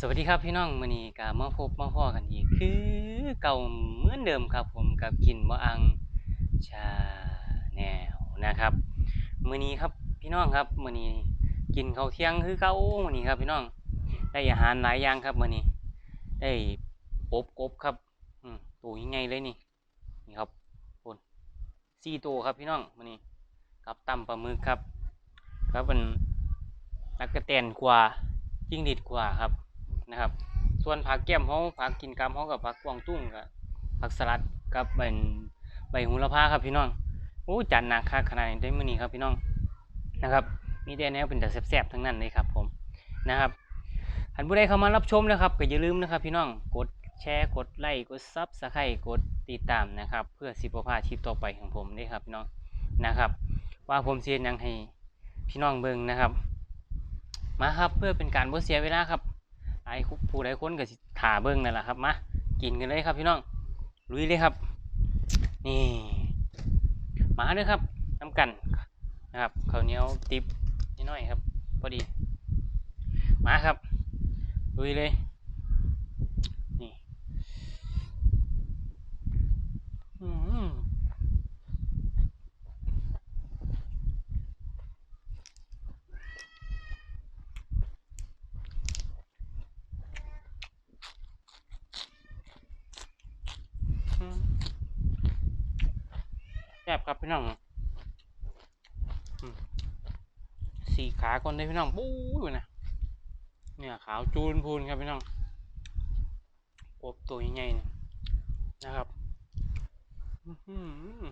สวัสดีครับพี่น้องมือนี้ก็มาพบมาพ้อกันอีก คือเก่าเหมือนเดิมครับผมกับกินบ่อังชาแนวนะครับมือนี้ครับพี่น้องครับมือนี้กินข้าวเที่ยงคือเก่ามือนี้ครับพี่น้อง ได้อาหารหลายอย่างครับมือนี้ ได้ปบกบครับตัวใหญ่ๆเลยนี่นี่ครับพุ่นสี่ตัวครับพี่น้องมื้อนี้กับตำปลาหมึกครับครับเป็นตักกะแตนกว่าจิ้งหรีดกว่าครับ นะครับ ส่วนผักแก้มเขาผักกินกำเขากับผักกวางตุ้งกับผักสลัดกับเป็นใบหูละพาครับพี่น้องโอ้จันหนักค่าขนาดนี้ได้มื้อนี้ครับพี่น้องนะครับ มีแต่แนวเป็นแต่แซ่บๆทั้งนั้นเลยครับ ผมนะครับท่านผู้ใดเข้ามารับชมนะครับก็อย่าลืมนะครับ พี่น้องกดแชร์กดไลค์กดซับสไครต์กดติดตามนะครับ เพื่อสิบพลาดคลิปต่อไปของผมด้วยครับพี่น้องนะครับ ว่าผมเสียยังให้พี่น้องเบิ่งนะครับ มาครับเพื่อเป็นการบ่เสียเวลาครับ ไอ้ผู้ใดคนก็สิถ่าเบิ้งนั่นแหละครับมากินกันเลยครับพี่น้องลุยเลยครับ นี่มาเด้อครับน้ำกันนะครับข้าวเหนียวติบนิดหน่อยครับ พอดี มาครับลุยเลยนี่อืมอืมแซ่บ ครับพี่น้องสี่ขาคนได้พี่น้องปู๊อยู่นะเนี่ยขาวจูนพูนครับพี่น้องกบตัวใหญ่ๆนี่นะครับอื้อหือ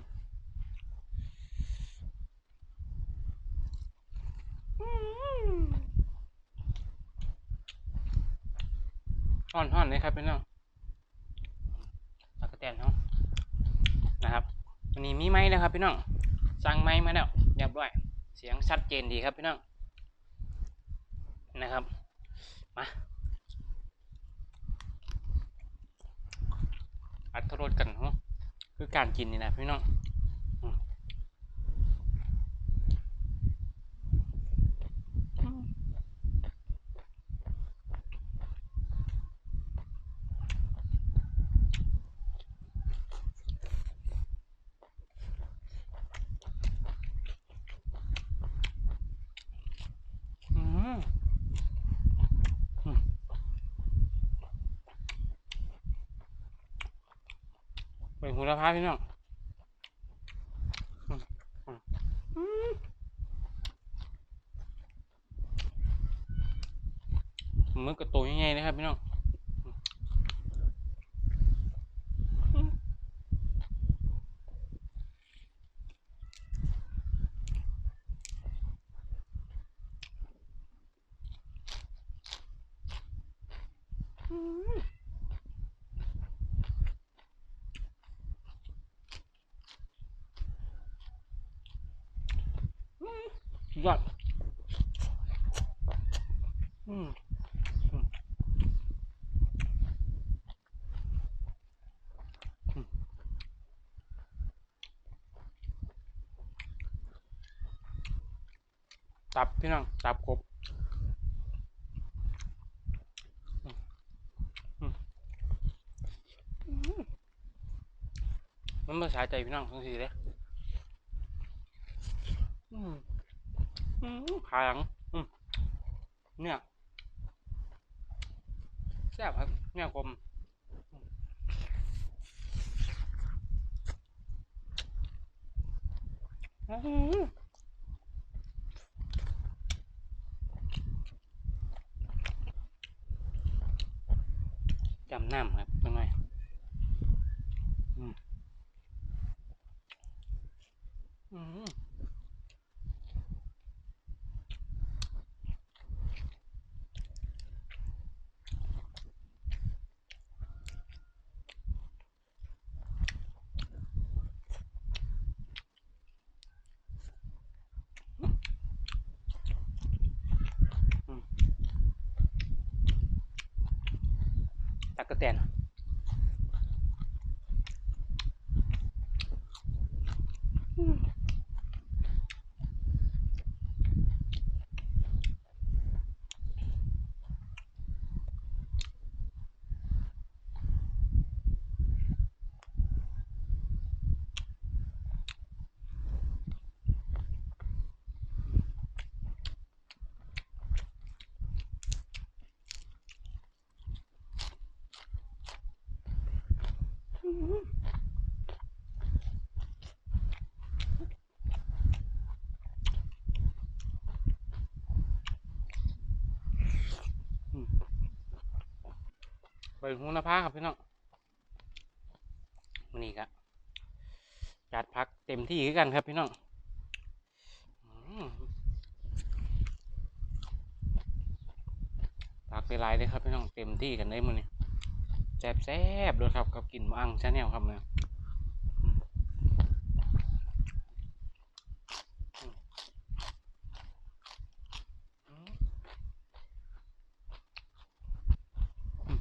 ห่อนห่อนๆเลยครับพี่น้องตะกะแตนเนาะนะครับ วันนี้มีไม้แล้วครับพี่น้องสั่งไม้มาแล้วเรียบร้อย เสียงชัดเจนดีครับพี่น้องนะครับ มาอัดทรดกันเนาะคือการกินนี่นะพี่น้องอืมอืมอืม เป็นหูละพาพี่น้องอืมอืมอืมมือกระโตยังไงนะครับพี่น้องอืมอืมสุด ยอดอืมตับพี่น้องตับกบมันภาษาใจพี่น้องทั้งสี่เลยอืม ขาหลังเนี่ยแซ่บครับเนี่ยกลมจำน้ำครับตรงไหนอืมอืม ตักกะ ไปหูนาผ้าครับพี่น้องมันนี่ครับจัดพักเต็มที่กันครับพี่น้องพักไปไล่เลยครับพี่น้องเต็มที่กันได้มันนี่ บแซ่บๆด้วยครับกับกลิ่นมังชาแนลครับเนี่ยอืมอืมอืม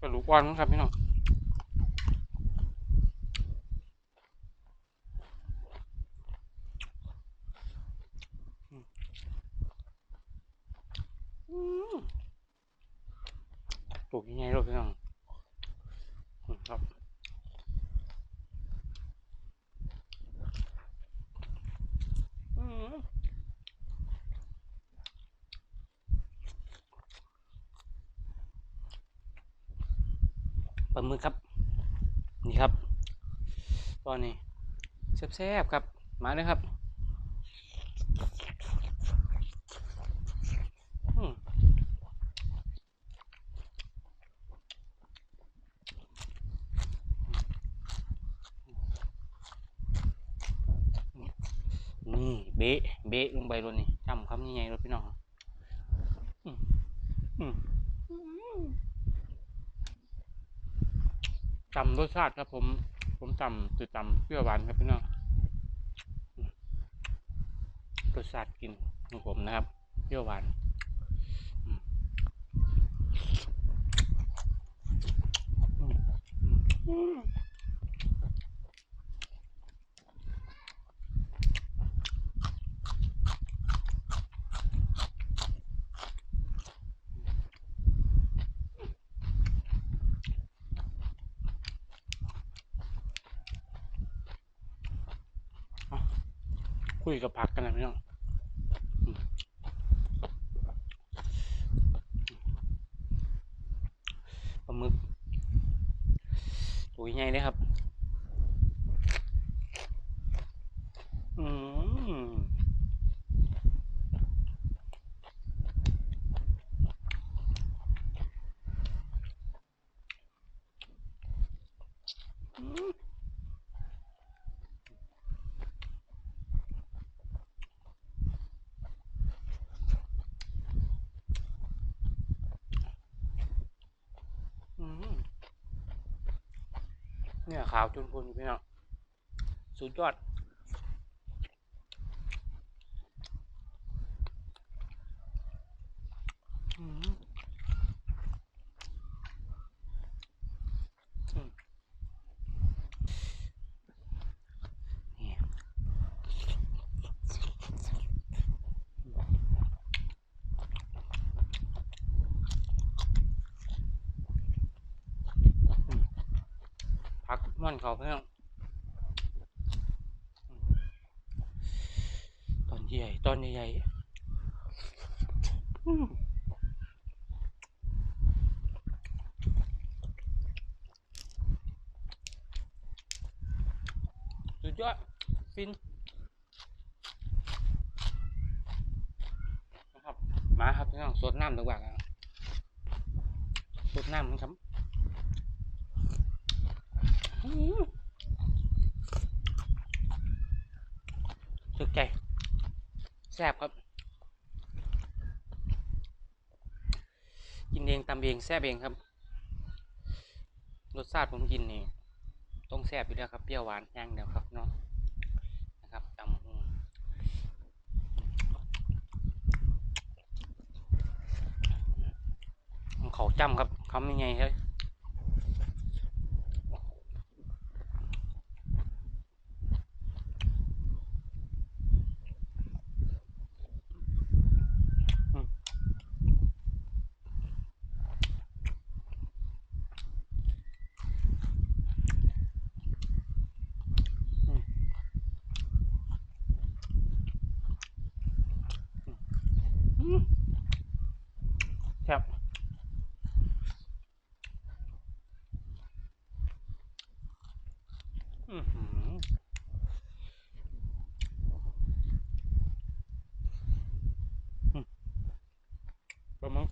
กระดูกอ่อนมั้งครับพี่น้องอืมอืม ปลูกยังไงลูกพี่น้องอืมครับอืมปลาหมึกครับ นี่ครับ ตอนนี้แซ่บๆครับ มาเลยครับอืมนี่เบะ เบรถนี่จำคำยังไงรถพี่น้องจำรสชาติครับ ผม ผมจำจุดจำเปรี้ยวหวานครับพี่น้องรสชาติกินของผมนะครับเปรี้ยวหวานอืม คุยกับผักกันนะพี่น้องอืมปลาหมึกตัวใหญ่เลยครับ อืมอืมอืม เนี่ยขาวจุนพุนอยู่พี่น้องสุดยอด พักมันเขาเพื่อนตอนใหญ่ตอนใหญ่สุดยอดฟินนะครับมาครับพี่น้องสดน้ำดีกว่าครับสดน้ำครับ ถึกใจแซ่บครับ กินเองตำเองแซ่บเองครับ รสชาติผมกินนี่ต้องแซ่บอยู่แล้วครับ เปรี้ยวหวานย่างเดียวครับเนาะนะครับตำเขาจำครับคำยังไงเฮ้ย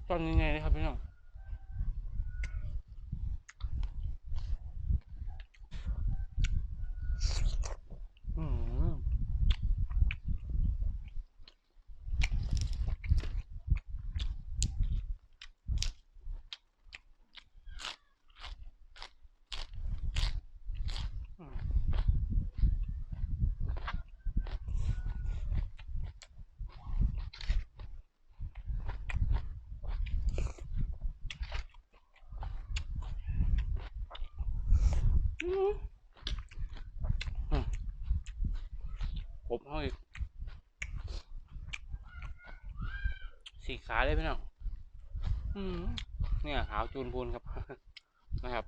ตอนยังไงนะครับพี่น้อง บเขาอีกสี่ขาเลยพี่น้องเนี่ยขาวจูนพูนครับ นะครับ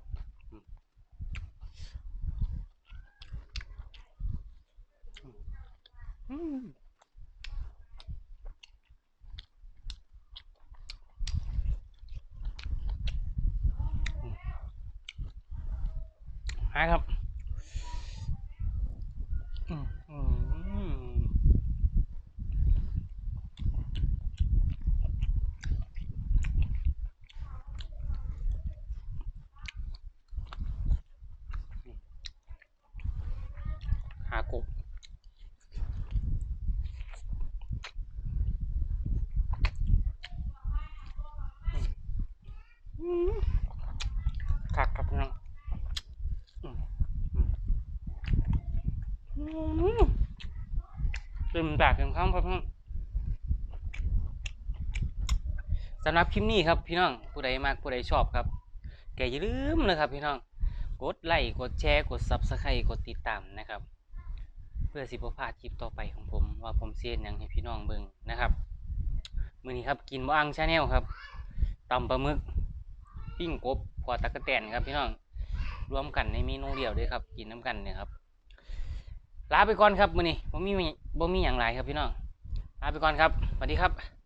อืมอืมหายครับอืมอืมหากบอืมคักครับพี่น้องอืมอืมอืมเต็ มปากเต็มคำครับพี่น้องสำหรับคลิปนี้ครับพี่น้องผู้ใดมากผู้ใดชอบครับแกอย่าลืมนะครับพี่น้องกดไลค์กดแชร์กด Subscribe กดติดตามนะครับ เพื่อสิบพลาดคลิปต่อไปของผม ว่าผมเสียนยังให้พี่น้องเบิ่งนะครับมือนี้ครับกินบ่อังชาแนลครับตำปลาหมึกปิ้งกบพอตะกะแตนครับพี่น้องรวมกันในเมนูเดียวด้วยครับ กินน้ำกันเนี่ยครับ ลาไปก่อนครับมื้อนี้บ่มีบ่มีหยังหลายครับพี่น้องลาไปก่อนครับสวัสดีครับ